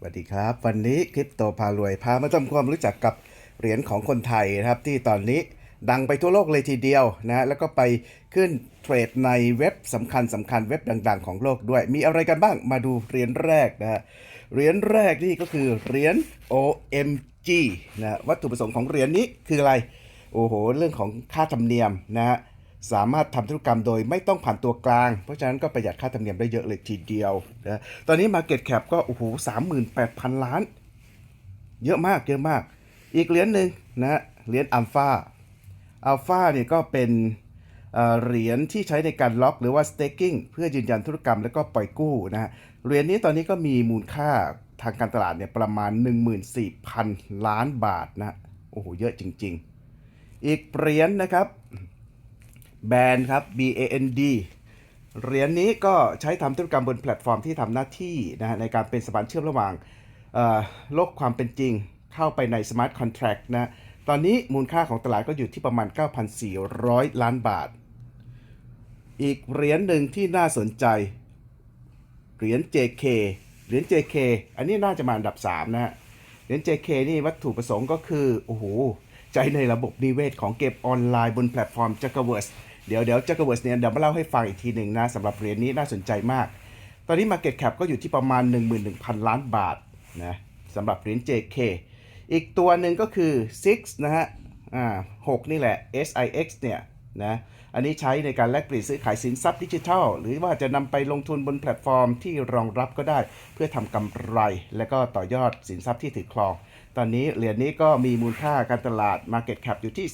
สวัสดีครับ วันนี้คริปโตพารวยพามาทำความรู้จักกับเหรียญของคนไทยนะครับที่ตอนนี้ดังไปทั่วโลกเลยทีเดียวนะแล้วก็ไปขึ้นเทรดในเว็บสำคัญสำคัญเว็บดัง ๆ ของโลกด้วย มีอะไรกันบ้างมาดูเหรียญแรกนะฮะเหรียญแรกนี่ก็คือเหรียญ OMG นะวัตถุประสงค์ของเหรียญนี้คืออะไร โอ้โห เรื่องของค่าธรรมเนียมนะฮะ สามารถทำธุรกรรมโดยไม่ต้องผ่านตัวกลาง เพราะฉะนั้นก็ประหยัดค่าธรรมเนียมได้เยอะเลยทีเดียวนะตอนนี้ Market Cap ก็โอ้โหสามหมื่นแปดพันล้าน เยอะมากเยอะมาก อีกเหรียญหนึ่งนะเหรียญอัลฟาอัลฟาเนี่ยก็เป็นเหรียญที่ใช้ในการล็อกหรือว่า staking เพื่อยืนยันธุรกรรมแล้วก็ปล่อยกู้นะเหรียญนี้ตอนนี้ก็มีมูลค่าทางการตลาดเนี่ยประมาณ 14,000 ล้านบาทนะโอ้โหเยอะจริง ๆ อีกเหรียญนะครับ แบรนด์ครับ B A N D เหรียญนี้ก็ใช้ทำธุรกรรมบนแพลตฟอร์มที่ทำหน้าที่นะในการเป็นสะพานเชื่อมระหว่างโลกความเป็นจริงเข้าไปใน Smart Contract นะตอนนี้มูลค่าของตลาดก็อยู่ที่ประมาณ 9,400 ล้านบาท อีกเหรียญหนึ่งที่น่าสนใจ เหรียญ JK เหรียญ JK อันนี้น่าจะมาอันดับ 3 นะฮะ เหรียญ JK นี่วัตถุประสงค์ก็คือ โอ้โห ใจในระบบนิเวศของเก็บออนไลน์บนแพลตฟอร์มจักรเวิร์สเดี๋ยวเดี๋ยวจักรเวิร์สเนี่ยเดี๋ยวมาเล่าให้ฟังอีกทีหนึ่งนะสำหรับเหรียญนี้น่าสนใจมาก ตอนนี้ Market Cap ก็อยู่ที่ประมาณ 11,000 ล้านบาทนะสำหรับเหรียญ JK อีกตัวหนึ่งก็คือ Six นะฮะอ่า6นี่แหละ SIX เนี่ย นะอันนี้ใช้ในการแลกเปลี่ยนซื้อขายสินทรัพย์ดิจิทัล หรือว่าจะนำไปลงทุนบนแพลตฟอร์มที่รองรับก็ได้ เพื่อทำกำไร และก็ต่อยอดสินทรัพย์ที่ถือครอง ตอนนี้เหรียญนี้ก็มีมูลค่าการตลาด Market Cap อยู่ที่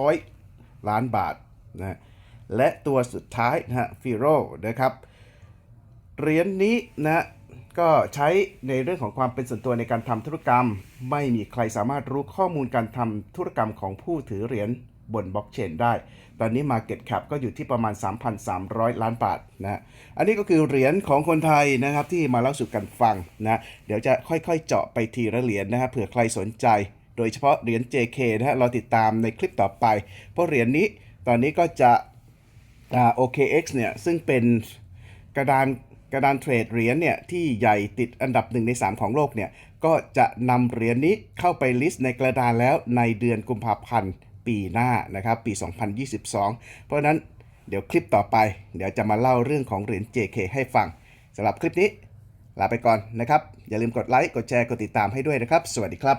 3,700 ล้านบาทนะและตัวสุดท้ายนะฮะฟิโรนะครับเหรียญนี้นะก็ใช้ในเรื่องของความเป็นส่วนตัวในการทำธุรกรรม ไม่มีใครสามารถรู้ข้อมูลการทำธุรกรรมของผู้ถือเหรียญ บนบล็อกเชนได้ ตอนนี้ Market Cap ก็อยู่ที่ประมาณ 3,300 ล้านบาทนะ อันนี้ก็คือเหรียญของคนไทยนะครับที่มาเล่าสู่กันฟังนะ เดี๋ยวจะค่อยๆ เจาะไปทีละเหรียญนะครับเผื่อใครสนใจ โดยเฉพาะเหรียญ JK นะฮะเราติดตามในคลิปต่อไป เพราะเหรียญนี้ตอนนี้ก็จะอ่า OKX เนี่ยซึ่งเป็นกระดานกระดานเทรดเหรียญเนี่ยที่ใหญ่ติดอันดับ1ใน 3 ของโลกเนี่ยก็จะนำเหรียญนี้เข้าไปลิสต์ในกระดานแล้วในเดือนกุมภาพันธ์ ปีหน้านะครับปี 2022 เพราะนั้นเดี๋ยวคลิปต่อไป เดี๋ยวจะมาเล่าเรื่องของเหรียญ JK ให้ฟังสำหรับคลิปนี้ลาไปก่อนนะครับ อย่าลืมกดไลค์ กดแชร์ กดติดตามให้ด้วยนะครับ สวัสดีครับ